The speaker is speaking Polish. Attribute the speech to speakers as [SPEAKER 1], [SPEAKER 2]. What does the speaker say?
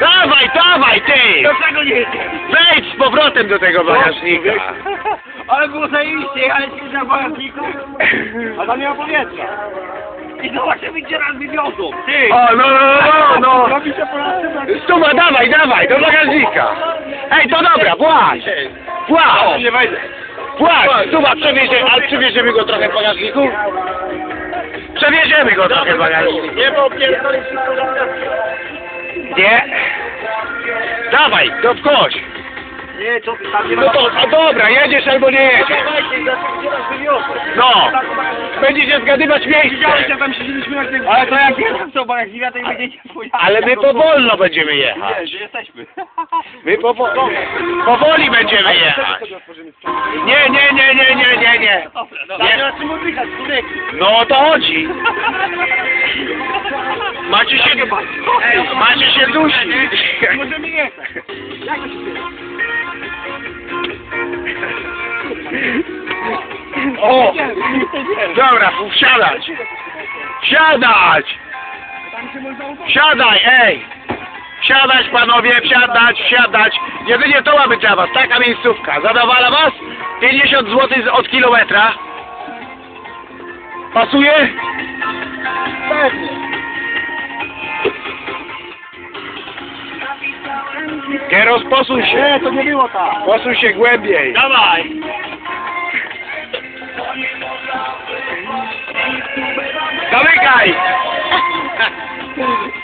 [SPEAKER 1] Dawaj, dawaj, ty!
[SPEAKER 2] Dlaczego nie?
[SPEAKER 1] Wejdź z powrotem do tego bagażnika.
[SPEAKER 2] Ale było zajebiście, jechać na bagażniku, a tam nie ma powietrza. I zobaczymy, gdzie nas wywiozą. Ty!
[SPEAKER 1] O, no, no, no, no.
[SPEAKER 2] Nas
[SPEAKER 1] Stuma, dawaj, dawaj, do bagażnika. Ej, to dobra, płacz. Płacz,
[SPEAKER 2] Nie wejdę.
[SPEAKER 1] płacz. Stuma, przewieziemy, ale przewieziemy go trochę w bagażniku? Przewieziemy go trochę w bagażniku.
[SPEAKER 2] Nie, bo
[SPEAKER 1] Nie. Dawaj, to wchodź.
[SPEAKER 2] Nie, co ty tam nie
[SPEAKER 1] No to, a dobra, jedziesz albo nie jedziesz.
[SPEAKER 2] Dawajcie, nas wywiozą?
[SPEAKER 1] No. Będziecie zgadywać miejsce.
[SPEAKER 2] Widziałeś, jak tam siedzieliśmy jak ty... Ale to jak co, bo jak zimia, to i będziecie
[SPEAKER 1] Ale my powolno będziemy jechać.
[SPEAKER 2] Nie, że jesteśmy.
[SPEAKER 1] My powo powoli będziemy jechać. Nie, nie, nie, nie, nie, nie, nie.
[SPEAKER 2] Dobra, dobra. Nie.
[SPEAKER 1] No o to chodzi. Macie się, macie się dusić.
[SPEAKER 2] Możemy jechać. Jak to się?
[SPEAKER 1] O, dobra, wsiadać. Wsiadać. Wsiadaj, ej. Wsiadać panowie, wsiadać, wsiadać. Jedynie to ma być dla was, taka miejscówka. Zadowala was? 50 zł od kilometra. Pasuje?
[SPEAKER 2] Pewnie.
[SPEAKER 1] Kieros, posuń się.
[SPEAKER 2] Nie, to nie było tak.
[SPEAKER 1] Posuń się głębiej.
[SPEAKER 2] Dawaj.
[SPEAKER 1] Zamykaj!